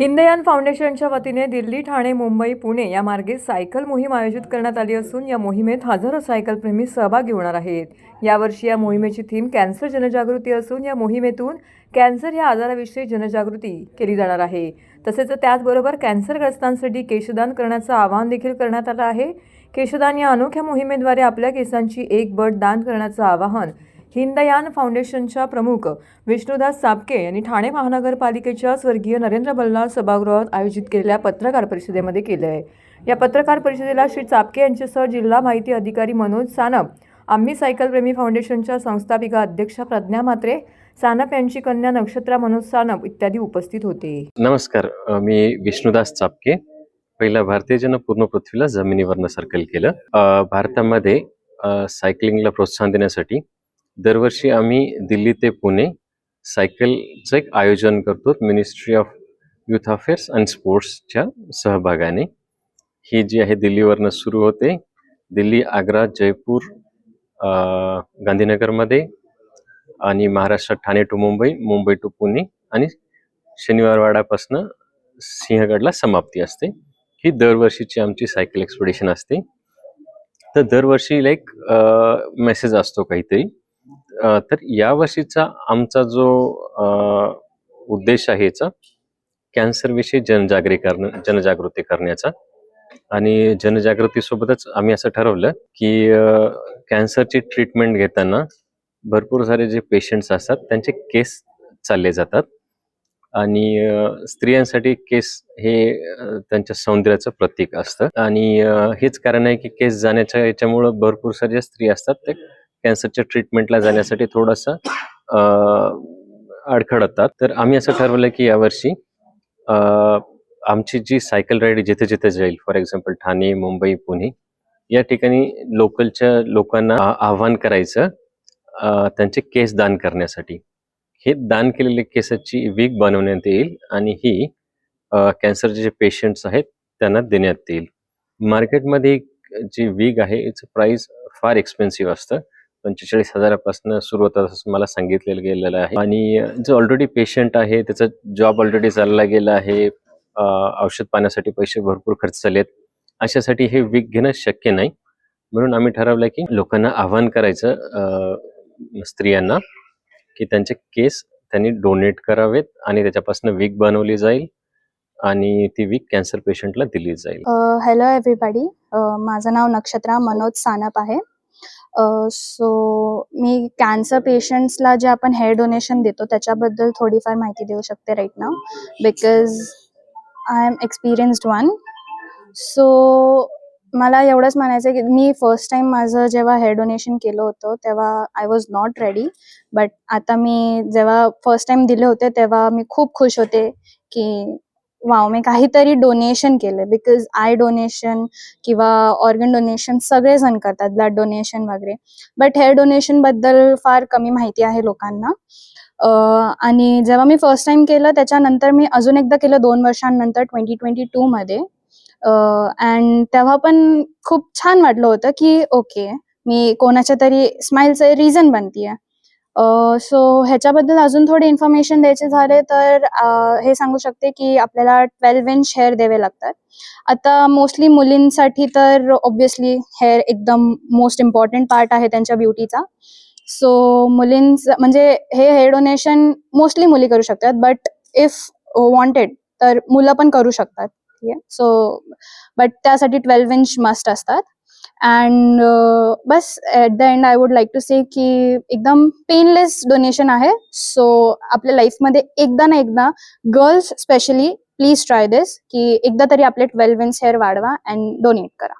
हिंदयान फाउंडेशनच्या वतीने दिल्ली ठाणे मुंबई पुणे या मार्गे सायकल मोहीम आयोजित करण्यात आली असून या मोहिमेत हजारो सायकलप्रेमी सहभागी होणार आहेत. यावर्षी या मोहिमेची थीम कॅन्सर जनजागृती असून या मोहिमेतून कॅन्सर या आजाराविषयी जनजागृती केली जाणार आहे. तसेच त्याचबरोबर कॅन्सरग्रस्तांसाठी केशदान करण्याचं आवाहन देखील करण्यात आलं आहे. केशदान या अनोख्या मोहिमेद्वारे आपल्या केसांची एक बट दान करण्याचं आवाहन हिंदयान फाउंडेशनच्या प्रमुख विष्णुदास सापके यांनी ठाणे महानगरपालिकेच्या स्वर्गीय नरेंद्र बल्लाळ सभागृहात आयोजित केलेल्या पत्रकार परिषदेमध्ये केले आहे. या पत्रकार परिषदेला श्री चापके यांच्यासह जिल्हा माहिती अधिकारी मनोज सानप आम्ही सायकलप्रेमी फाउंडेशनच्या संस्थापिका अध्यक्षा प्रज्ञा मात्रे सानप यांची कन्या नक्षत्रा मनोज सानप इत्यादी उपस्थित होते. नमस्कार मी विष्णुदास चापके पहिला भारतीय जन पूर्ण पृथ्वीला जमिनीवरनं सर्कल केलं. भारतामध्ये सायकलिंगला प्रोत्साहन देण्यासाठी दरवर्षी आम्ही दिल्ली ते पुणे सायकलचं एक आयोजन करतो ministry of youth affairs and स्पोर्ट्सच्या सहभागाने. ही जी आहे दिल्लीवरनं सुरू होते. दिल्ली आग्रा जयपूर गांधीनगरमध्ये आणि महाराष्ट्रात ठाणे टू मुंबई मुंबई टू पुणे आणि शनिवारवाडापासनं सिंहगडला समाप्ती असते. ही दरवर्षीची आमची सायकल एक्सपिडिशन असते. तर दरवर्षी लाईक मेसेज असतो काहीतरी. तर यावर्षीचा आमचा जो उद्देश आहे याचा कॅन्सरविषयी जनजागरी करण जनजागृती करण्याचा. आणि जनजागृतीसोबतच आम्ही असं ठरवलं की कॅन्सरची ट्रीटमेंट घेताना भरपूर सारे जे पेशंट्स असतात त्यांचे केस चालले जातात. आणि स्त्रियांसाठी केस हे त्यांच्या सौंदर्याचं प्रतीक असतं. आणि हेच कारण आहे की केस जाण्याच्या याच्यामुळं भरपूर सारे स्त्री असतात ते कॅन्सरच्या ट्रीटमेंटला जाण्यासाठी थोडंसं अडखळतात. तर आम्ही असं ठरवलं की यावर्षी आमची जी सायकल राईड जिथे जिथे जाईल फॉर एक्झाम्पल ठाणे मुंबई पुणे या ठिकाणी लोकलच्या लोकांना आव्हान करायचं त्यांचे केस दान करण्यासाठी. हे दान केलेले केसाची वीक बनवण्यात येईल आणि ही कॅन्सरचे जे पेशंट्स आहेत त्यांना देण्यात येईल. मार्केटमध्ये जी वीग आहे याचं प्राइस फार एक्सपेन्सिव्ह असतं. पंचेचाळीस हजारापासून सुरू होतात असं मला सांगितलेलं गेलेलं आहे. आणि जो ऑलरेडी पेशंट आहे त्याचा जॉब ऑलरेडी चालला गेला आहे औषध पाण्यासाठी पैसे भरपूर खर्च झालेत. अशासाठी हे वीक घेणं शक्य नाही. म्हणून आम्ही ठरवलं की लोकांना आव्हान करायचं स्त्रियांना की त्यांचे केस त्यांनी डोनेट करावेत आणि त्याच्यापासून वीक बनवली जाईल आणि ती वीक कॅन्सर पेशंटला दिली जाईल. हॅलो एव्हरीबॉडी माझं नाव नक्षत्रा मनोज सानप आहे. सो मी कॅन्सर पेशंट्सला जे आपण हेअर डोनेशन देतो त्याच्याबद्दल थोडीफार माहिती देऊ शकते right now because I am experienced one so मला एवढंच म्हणायचं आहे की मी फर्स्ट टाइम माझं जेव्हा हेअर डोनेशन केलं होतं तेव्हा I was not ready but आता मी जेव्हा फर्स्ट टाइम दिले होते तेव्हा मी खूप खुश होते की वाव मी काहीतरी डोनेशन केलं बिकॉज आय डोनेशन किंवा ऑर्गन डोनेशन सगळेजण करतात ब्लड डोनेशन वगैरे. बट हेअर डोनेशनबद्दल फार कमी माहिती आहे लोकांना. आणि जेव्हा मी फर्स्ट टाइम केलं त्याच्यानंतर मी अजून एकदा केलं दोन वर्षांनंतर ट्वेंटी ट्वेंटी टू मध्ये अँड तेव्हा पण खूप छान वाटलं होतं की ओके मी कोणाच्या तरी स्माईलचं रिझन बनतीये. सो ह्याच्याबद्दल अजून थोडी इन्फॉर्मेशन द्यायचे झाले तर हे सांगू शकते की आपल्याला ट्वेल्व इंच हेअर द्यावे लागतात. आता मोस्टली मुलींसाठी तर ऑब्विसली हेअर एकदम मोस्ट इम्पॉर्टंट पार्ट आहे त्यांच्या ब्युटीचा सो मुलींचं म्हणजे हे हेअर डोनेशन मोस्टली मुली करू शकतात बट इफ वॉन्टेड तर मुलं पण करू शकतात. सो बट त्यासाठी ट्वेल्व इंच मस्ट असतात. And uh, bus at the end I would like to say की एकदम पेनलेस डोनेशन आहे. सो आपल्या लाईफमध्ये एकदा ना एकदा girls specially please try this की एकदा तरी आपले ट्वेल्व विन्स हेअर वाढवा अँड डोनेट करा.